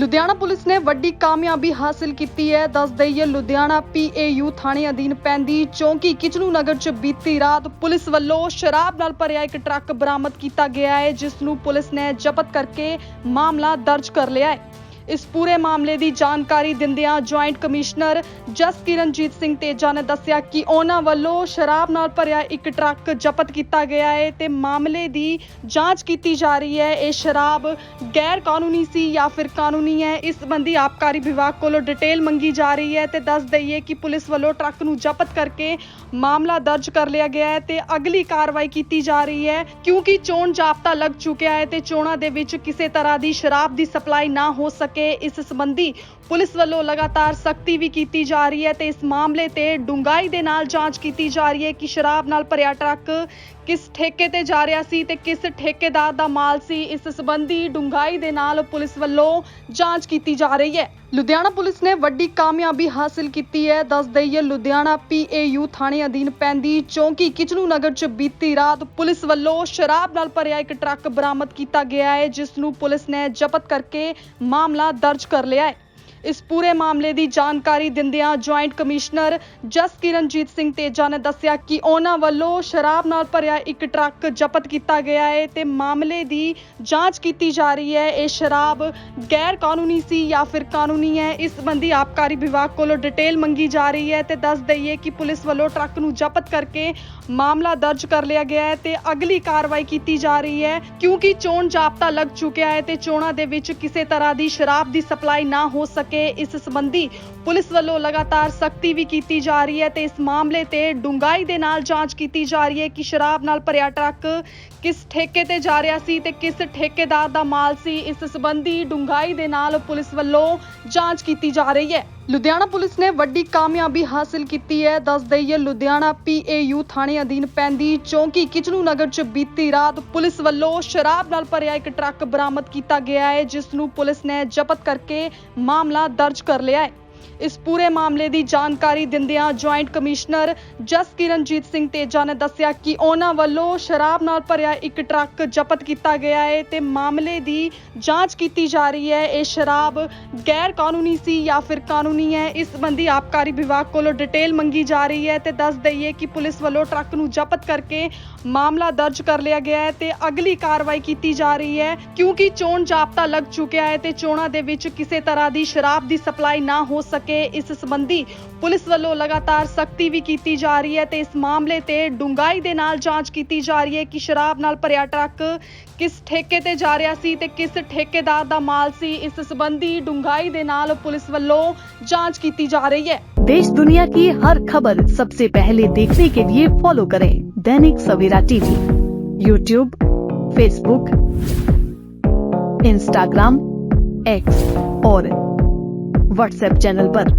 Ludhiana police ਨੇ ਵੱਡੀ ਕਾਮਯਾਬੀ ਹਾਸਲ ਕੀਤੀ ਹੈ। ਦੱਸ ਦਈਏ, ਲੁਧਿਆਣਾ ਪੀਏਯੂ ਥਾਣੇ ਅਧੀਨ ਪੈਂਦੀ ਚੌਂਕੀ ਕਿਚਨੂ ਨਗਰ 'ਚ ਬੀਤੀ ਰਾਤ ਪੁਲਿਸ ਵੱਲੋਂ ਸ਼ਰਾਬ ਨਾਲ ਭਰਿਆ ਇੱਕ ਟਰੱਕ ਬਰਾਮਦ ਕੀਤਾ ਗਿਆ ਹੈ, ਜਿਸ ਨੂੰ ਪੁਲਿਸ ਨੇ ਜ਼ਬਤ ਕਰਕੇ ਮਾਮਲਾ ਦਰਜ ਕਰ ਲਿਆ ਹੈ। ਇਸ ਪੂਰੇ ਮਾਮਲੇ ਦੀ ਜਾਣਕਾਰੀ ਦਿੰਦਿਆਂ ਜੁਆਇੰਟ ਕਮਿਸ਼ਨਰ ਜਸਕਿਰਨਜੀਤ ਸਿੰਘ ਤੇਜਾ ਨੇ ਦੱਸਿਆ ਕਿ ਉਹਨਾਂ ਵੱਲੋਂ ਸ਼ਰਾਬ ਨਾਲ ਭਰਿਆ ਇੱਕ ਟਰੱਕ ਜ਼ਬਤ ਕੀਤਾ ਗਿਆ ਹੈ ਤੇ ਮਾਮਲੇ ਦੀ ਜਾਂਚ ਕੀਤੀ ਜਾ ਰਹੀ ਹੈ। ਇਹ ਸ਼ਰਾਬ ਗੈਰ ਕਾਨੂੰਨੀ ਸੀ ਜਾਂ ਫਿਰ ਕਾਨੂੰਨੀ ਹੈ? ਇਸ ਸੰਬੰਧੀ ਆਬਕਾਰੀ ਵਿਭਾਗ ਕੋਲੋਂ ਡਿਟੇਲ ਮੰਗੀ ਜਾ ਰਹੀ ਹੈ ਤੇ ਦੱਸ ਦਈਏ ਕਿ ਪੁਲਿਸ ਵੱਲੋਂ ਟਰੱਕ ਨੂੰ ਜ਼ਬਤ ਕਰਕੇ ਮਾਮਲਾ ਦਰਜ ਕਰ ਲਿਆ ਗਿਆ ਹੈ ਤੇ ਅਗਲੀ ਕਾਰਵਾਈ ਕੀਤੀ ਜਾ ਰਹੀ ਹੈ। ਕਿਉਂਕਿ ਚੋਣ ਜਾਬਤਾ ਲੱਗ ਚੁੱਕਿਆ ਹੈ ਤੇ ਚੋਣਾਂ ਦੇ ਵਿੱਚ ਕਿਸੇ ਤਰ੍ਹਾਂ ਦੀ ਸ਼ਰਾਬ ਦੀ ਸਪਲਾਈ ਨਾ ਹੋ ਸਕੇ ਇਸ ਸੰਬੰਧੀ ਪੁਲਿਸ ਵੱਲੋਂ ਲਗਾਤਾਰ ਸਖਤੀ ਵੀ ਕੀਤੀ ਜਾ ਰਹੀ ਹੈ ਤੇ ਇਸ ਮਾਮਲੇ ਤੇ ਡੂੰਘਾਈ ਦੇ ਨਾਲ ਜਾਂਚ ਕੀਤੀ ਜਾ ਰਹੀ ਹੈ ਕਿ ਸ਼ਰਾਬ ਨਾਲ ਭਰਿਆ ਟਰੱਕ ਕਿਸ ਠੇਕੇ ਤੇ ਜਾ ਰਿਹਾ ਸੀ ਤੇ ਕਿਸ ਠੇਕੇਦਾਰ ਦਾ ਮਾਲ ਸੀ। ਇਸ ਸੰਬੰਧੀ ਡੂੰਘਾਈ ਦੇ ਨਾਲ ਪੁਲਿਸ ਵੱਲੋਂ ਜਾਂਚ ਕੀਤੀ ਜਾ ਰਹੀ ਹੈ। ਲੁਧਿਆਣਾ ਪੁਲਿਸ ਨੇ ਵੱਡੀ ਕਾਮਯਾਬੀ ਹਾਸਲ ਕੀਤੀ ਹੈ। ਦੱਸ ਦਈਏ, ਲੁਧਿਆਣਾ ਪੀਏਯੂ ਥਾਣੇ ਅਧੀਨ ਪੈਂਦੀ ਚੌਂਕੀ ਕਿਚਨੂ ਨਗਰ 'ਚ ਬੀਤੀ ਰਾਤ ਪੁਲਿਸ ਵੱਲੋਂ ਸ਼ਰਾਬ ਨਾਲ ਭਰਿਆ ਇੱਕ ਟਰੱਕ ਬਰਾਮਦ ਕੀਤਾ ਗਿਆ ਹੈ ਜਿਸ ਨੂੰ ਪੁਲਿਸ ਨੇ ਜ਼ਬਤ ਕਰਕੇ ਮਾਮਲਾ ਦਰਜ ਕਰ ਲਿਆ ਹੈ। ਇਸ ਪੂਰੇ ਮਾਮਲੇ ਦੀ ਜਾਣਕਾਰੀ ਦਿੰਦਿਆਂ joint commissioner Jaskiranjit Singh Teja ਨੇ ਦੱਸਿਆ ਕਿ ਉਹਨਾਂ ਵੱਲੋਂ ਸ਼ਰਾਬ ਨਾਲ ਭਰਿਆ ਇੱਕ ਟਰੱਕ ਜ਼ਬਤ ਕੀਤਾ ਗਿਆ ਹੈ ਤੇ ਮਾਮਲੇ ਦੀ ਜਾਂਚ ਕੀਤੀ ਜਾ ਰਹੀ ਹੈ। ਇਹ ਸ਼ਰਾਬ ਗੈਰ ਕਾਨੂੰਨੀ ਸੀ ਜਾਂ ਫਿਰ ਕਾਨੂੰਨੀ ਹੈ? ਇਸ ਸੰਬੰਧੀ ਆਬਕਾਰੀ ਵਿਭਾਗ ਕੋਲੋਂ ਡਿਟੇਲ ਮੰਗੀ ਜਾ ਰਹੀ ਹੈ ਤੇ ਦੱਸ ਦਈਏ ਕਿ ਪੁਲਿਸ ਵੱਲੋਂ ਟਰੱਕ ਨੂੰ ਜ਼ਬਤ ਕਰਕੇ ਮਾਮਲਾ ਦਰਜ ਕਰ ਲਿਆ ਗਿਆ ਹੈ ਤੇ ਅਗਲੀ ਕਾਰਵਾਈ ਕੀਤੀ ਜਾ ਰਹੀ ਹੈ। ਕਿਉਂਕਿ ਚੋਣ ਜਾਬਤਾ ਲੱਗ ਚੁੱਕਿਆ ਹੈ ਤੇ ਚੋਣਾਂ ਦੇ ਵਿੱਚ ਕਿਸੇ ਤਰ੍ਹਾਂ ਦੀ ਸ਼ਰਾਬ ਦੀ ਸਪਲਾਈ ਨਾ ਹੋ ਸਕੇ ਇਸ ਸੰਬੰਧੀ ਪੁਲਿਸ ਵੱਲੋਂ ਲਗਾਤਾਰ ਸਖਤੀ ਵੀ ਕੀਤੀ ਜਾ ਰਹੀ ਹੈ ਤੇ ਇਸ ਮਾਮਲੇ ਤੇ ਡੂੰਘਾਈ ਦੇ ਨਾਲ ਜਾਂਚ ਕੀਤੀ ਜਾ ਰਹੀ ਹੈ ਕਿ ਸ਼ਰਾਬ ਨਾਲ ਭਰਿਆ ਟਰੱਕ ਕਿਸ ਠੇਕੇ ਤੇ ਜਾ ਰਿਹਾ ਸੀ ਤੇ ਕਿਸ ਠੇਕੇਦਾਰ ਦਾ ਮਾਲ ਸੀ। ਇਸ ਸੰਬੰਧੀ ਡੂੰਘਾਈ ਦੇ ਨਾਲ ਪੁਲਿਸ ਵੱਲੋਂ ਜਾਂਚ ਕੀਤੀ ਜਾ ਰਹੀ ਹੈ। ਲੁਧਿਆਣਾ ਪੁਲਿਸ ਨੇ ਵੱਡੀ ਕਾਮਯਾਬੀ ਹਾਸਲ ਕੀਤੀ ਹੈ। ਦੱਸ ਦਈਏ, ਲੁਧਿਆਣਾ ਪੀਏਯੂ ਥਾਣੇ ਅਧੀਨ ਪੈਂਦੀ ਚੌਂਕੀ ਕਿਚਨੂ ਨਗਰ 'ਚ ਬੀਤੀ ਰਾਤ ਪੁਲਿਸ ਵੱਲੋਂ ਸ਼ਰਾਬ ਨਾਲ ਭਰਿਆ ਇੱਕ ਟਰੱਕ ਬਰਾਮਦ ਕੀਤਾ ਗਿਆ ਹੈ ਜਿਸ ਨੂੰ ਪੁਲਿਸ ਨੇ ਜ਼ਬਤ ਕਰਕੇ ਮਾਮਲਾ ਦਰਜ ਕਰ ਲਿਆ ਹੈ। ਇਸ ਪੂਰੇ ਮਾਮਲੇ ਦੀ ਜਾਣਕਾਰੀ ਦਿੰਦਿਆਂ joint commissioner Jaskiranjit Singh Teja ਨੇ ਦੱਸਿਆ ਕਿ ਉਹਨਾਂ ਵੱਲੋਂ ਸ਼ਰਾਬ ਨਾਲ ਭਰਿਆ ਇੱਕ ਟਰੱਕ ਜ਼ਬਤ ਕੀਤਾ ਗਿਆ ਹੈ ਤੇ ਮਾਮਲੇ ਦੀ ਜਾਂਚ ਕੀਤੀ ਜਾ ਰਹੀ ਹੈ। ਇਹ ਸ਼ਰਾਬ ਗੈਰ ਕਾਨੂੰਨੀ ਸੀ ਜਾਂ ਫਿਰ ਕਾਨੂੰਨੀ ਹੈ? ਇਸ ਸੰਬੰਧੀ ਆਬਕਾਰੀ ਵਿਭਾਗ ਕੋਲੋਂ ਡਿਟੇਲ ਮੰਗੀ ਜਾ ਰਹੀ ਹੈ ਤੇ ਦੱਸ ਦਈਏ ਕਿ ਪੁਲਿਸ ਵੱਲੋਂ ਟਰੱਕ ਨੂੰ ਜ਼ਬਤ ਕਰਕੇ ਮਾਮਲਾ ਦਰਜ ਕਰ ਲਿਆ ਗਿਆ ਹੈ ਤੇ ਅਗਲੀ ਕਾਰਵਾਈ ਕੀਤੀ ਜਾ ਰਹੀ ਹੈ। ਕਿਉਂਕਿ ਚੋਣ ਜਾਬਤਾ ਲੱਗ ਚੁੱਕਿਆ ਹੈ ਤੇ ਚੋਣਾਂ ਦੇ ਵਿੱਚ ਕਿਸੇ ਤਰ੍ਹਾਂ ਦੀ ਸ਼ਰਾਬ ਦੀ ਸਪਲਾਈ ਨਾ ਹੋ ਸਕੇ ਇਸ ਸੰਬੰਧੀ ਪੁਲਿਸ ਵੱਲੋਂ ਲਗਾਤਾਰ ਸਖਤੀ ਵੀ ਕੀਤੀ ਜਾ ਰਹੀ ਹੈ ਤੇ ਇਸ ਮਾਮਲੇ ਤੇ ਡੂੰਘਾਈ ਦੇ ਨਾਲ ਜਾਂਚ ਕੀਤੀ ਜਾ ਰਹੀ ਹੈ ਕਿ ਸ਼ਰਾਬ ਨਾਲ ਭਰਿਆ ਟਰੱਕ ਕਿਸ ਠੇਕੇ ਤੇ ਜਾ ਰਿਹਾ ਸੀ ਤੇ ਕਿਸ ਠੇਕੇਦਾਰ ਦਾ ਮਾਲ ਸੀ ਇਸ ਸੰਬੰਧੀ ਡੂੰਘਾਈ ਦੇ ਨਾਲ ਪੁਲਿਸ ਵੱਲੋਂ ਜਾਂਚ ਕੀਤੀ ਜਾ ਰਹੀ ਹੈ देश दुनिया की हर खबर सबसे पहले देखने के लिए फॉलो करें Dainik Savera TV YouTube Facebook Instagram X और व्हाट्सएप चैनल पर।